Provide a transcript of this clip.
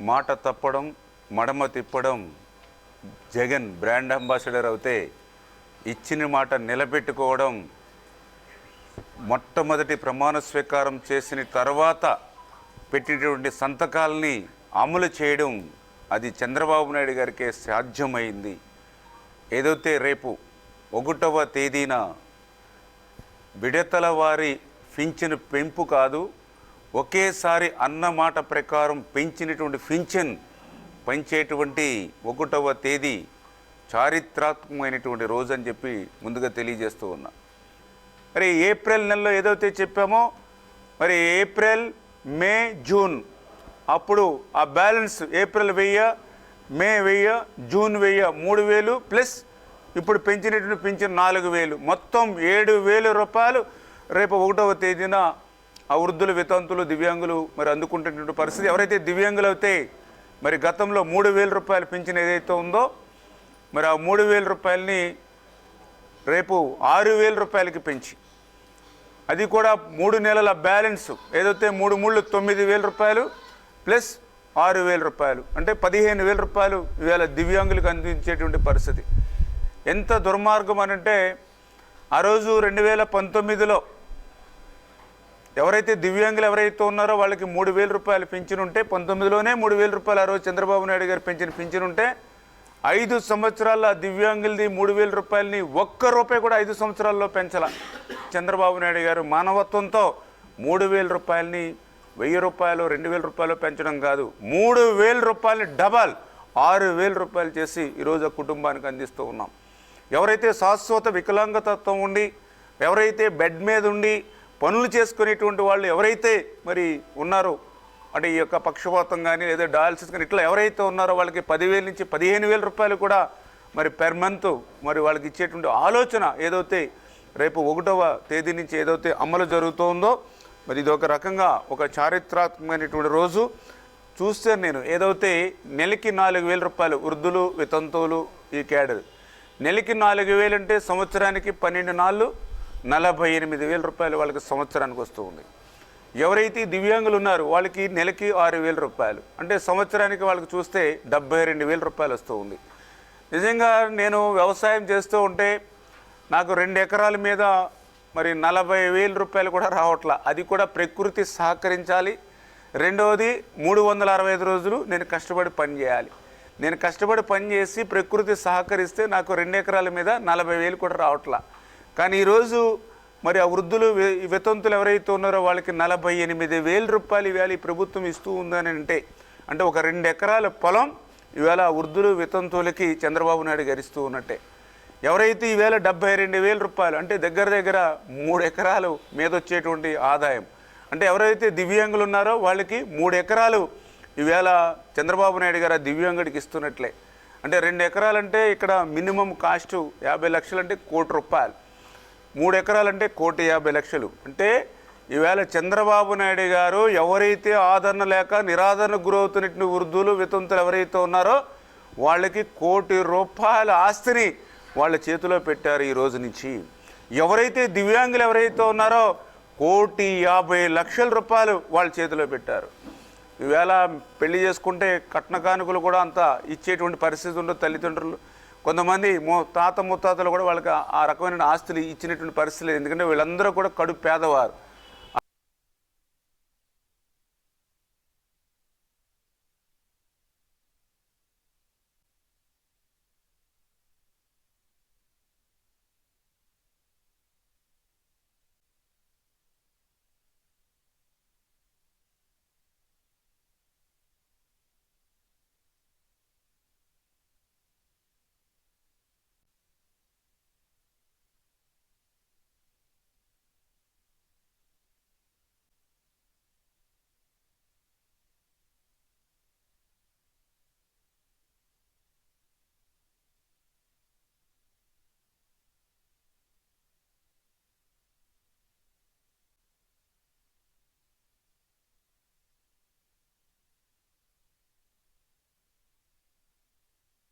మాట తప్పడం మడమ తిప్పడం జగన్ బ్రాండ్ అంబాసిడర్ అవుతే ఇచ్చిన మాట నిలబెట్టుకోవడం మొట్టమొదటి ప్రమాణ స్వీకారం చేసిన తర్వాత పెట్టినటువంటి సంతకాలని అమలు చేయడం అది చంద్రబాబు నాయుడు గారికే సాధ్యమైంది. ఏదైతే రేపు ఒకటవ తేదీన విడతల వారి పింఛను పెంపు కాదు ఒకేసారి అన్నమాట ప్రకారం పెంచినటువంటి పింఛన్ పెంచేటువంటి ఒకటవ తేదీ చారిత్రాత్మకమైనటువంటి రోజు అని చెప్పి ముందుగా తెలియజేస్తూ ఉన్నా. మరి ఏప్రిల్ నెలలో ఏదైతే చెప్పామో మరి ఏప్రిల్ మే జూన్ అప్పుడు ఆ బ్యాలెన్స్ ఏప్రిల్ వెయ్య మే వెయ్య జూన్ వెయ్య మూడు వేలు ప్లస్ ఇప్పుడు పెంచినటువంటి పెంచిన నాలుగు వేలు. మొత్తం ఏడు వేల రూపాయలు రేపు ఒకటవ తేదీన ఆ వృద్ధులు వితంతులు దివ్యాంగులు మరి అందుకుంటున్నటువంటి పరిస్థితి ఎవరైతే దివ్యాంగులు అయితే మరి గతంలో మూడు వేల రూపాయలు పెంచిన ఏదైతే ఉందో మరి ఆ మూడు వేల రూపాయలని రేపు ఆరు వేల రూపాయలకి పెంచి అది కూడా మూడు నెలల బ్యాలెన్స్ ఏదైతే మూడు మూడు తొమ్మిది వేల రూపాయలు ప్లస్ ఆరు వేల రూపాయలు అంటే పదిహేను వేల రూపాయలు ఇవాళ దివ్యాంగులకు అందించేటువంటి పరిస్థితి. ఎంత దుర్మార్గం అని అంటే ఆ రోజు రెండు వేల పంతొమ్మిదిలో ఎవరైతే దివ్యాంగులు ఎవరైతే ఉన్నారో వాళ్ళకి మూడు వేల రూపాయలు పెంచిన ఉంటే పంతొమ్మిదిలోనే మూడు వేల రూపాయలు ఆ రోజు చంద్రబాబు నాయుడు గారు పెంచిన పెంచిన ఉంటే ఐదు సంవత్సరాల దివ్యాంగులది మూడు వేల రూపాయలని ఒక్క రూపాయి కూడా ఐదు సంవత్సరాల్లో పెంచాల. చంద్రబాబు నాయుడు గారు మానవత్వంతో మూడు వేల రూపాయలని వెయ్యి రూపాయలు రెండు వేల రూపాయలు పెంచడం కాదు. మూడు వేల రూపాయలని డబల్ ఆరు వేల రూపాయలు చేసి ఈరోజు ఆ కుటుంబానికి అందిస్తూ ఉన్నాం. ఎవరైతే శాశ్వత వికలాంగతత్వం ఉండి ఎవరైతే బెడ్ మీద ఉండి పనులు చేసుకునేటువంటి వాళ్ళు ఎవరైతే మరి ఉన్నారో అంటే ఈ యొక్క పక్షపాతం కానీ లేదా డయాలసిస్ కానీ ఇట్లా ఎవరైతే ఉన్నారో వాళ్ళకి పదివేల నుంచి పదిహేను వేల రూపాయలు కూడా మరి పెర్ మంత్ మరి వాళ్ళకి ఇచ్చేటువంటి ఆలోచన ఏదైతే రేపు ఒకటవ తేదీ నుంచి ఏదైతే అమలు జరుగుతుందో మరి ఇది ఒక రకంగా ఒక చారిత్రాత్మకమైనటువంటి రోజు. చూస్తే నేను ఏదైతే నెలకి నాలుగు వేల రూపాయలు వృద్ధులు వితంతువులు ఈ క్యాడర్. నెలకి నాలుగు వేలు అంటే సంవత్సరానికి పన్నెండు నాళ్ళు నలభై ఎనిమిది వేల రూపాయలు వాళ్ళకి సంవత్సరానికి వస్తూ ఉంది. ఎవరైతే దివ్యాంగులు ఉన్నారో వాళ్ళకి నెలకి ఆరు వేల రూపాయలు. అంటే సంవత్సరానికి వాళ్ళకి చూస్తే డెబ్బై రెండు వేల రూపాయలు వస్తూ ఉంది. నిజంగా నేను వ్యవసాయం చేస్తూ ఉంటే నాకు రెండు ఎకరాల మీద మరి నలభై వేల రూపాయలు కూడా రావట్లా. అది కూడా ప్రకృతి సహకరించాలి. రెండవది మూడు వందల అరవై ఐదు రోజులు నేను కష్టపడి పని చేయాలి. నేను కష్టపడి పని చేసి ప్రకృతి సహకరిస్తే నాకు రెండు ఎకరాల మీద నలభై వేలు కూడా రావట్లా. కానీ ఈరోజు మరి ఆ వృద్ధులు వితంతులు ఎవరైతే ఉన్నారో వాళ్ళకి నలభై ఎనిమిది వేల రూపాయలు ఇవాళ ఈ ప్రభుత్వం ఇస్తూ ఉందని అంటే అంటే ఒక రెండు ఎకరాల పొలం ఇవాళ ఆ వృద్ధులు వితంతువులకి చంద్రబాబు నాయుడు గరిస్తూ ఉన్నట్టే. ఎవరైతే ఈవేళ డెబ్బై రెండు వేల రూపాయలు అంటే దగ్గర దగ్గర మూడు ఎకరాలు మీద వచ్చేటువంటి ఆదాయం అంటే ఎవరైతే దివ్యాంగులు ఉన్నారో వాళ్ళకి మూడు ఎకరాలు ఈవేళ చంద్రబాబు నాయుడు గారు ఆ దివ్యాంగుడికి ఇస్తున్నట్లే. అంటే రెండు ఎకరాలంటే ఇక్కడ మినిమం కాస్ట్ యాభై లక్షలు అంటే కోటి రూపాయలు. మూడు ఎకరాలంటే కోటి యాభై లక్షలు. అంటే ఈవేళ చంద్రబాబు నాయుడు గారు ఎవరైతే ఆదరణ లేక నిరాదరణ గురవుతున్నటువంటి వృద్ధులు వితంతులు ఎవరైతే ఉన్నారో వాళ్ళకి కోటి రూపాయల ఆస్తిని వాళ్ళ చేతిలో పెట్టారు ఈ రోజు నుంచి. ఎవరైతే దివ్యాంగులు ఎవరైతే ఉన్నారో కోటి యాభై లక్షల రూపాయలు వాళ్ళ చేతిలో పెట్టారు. ఈవేళ పెళ్ళి చేసుకుంటే కట్న కానుకలు కూడా అంత ఇచ్చేటువంటి పరిస్థితి ఉండదు తల్లిదండ్రులు. కొంతమంది మో తాత ముత్తాతలు కూడా వాళ్ళకి ఆ- రకమైన ఆస్తులు ఇచ్చినటువంటి పరిస్థితులు ఎందుకంటే వీళ్ళందరూ కూడా కడు పేదవారు.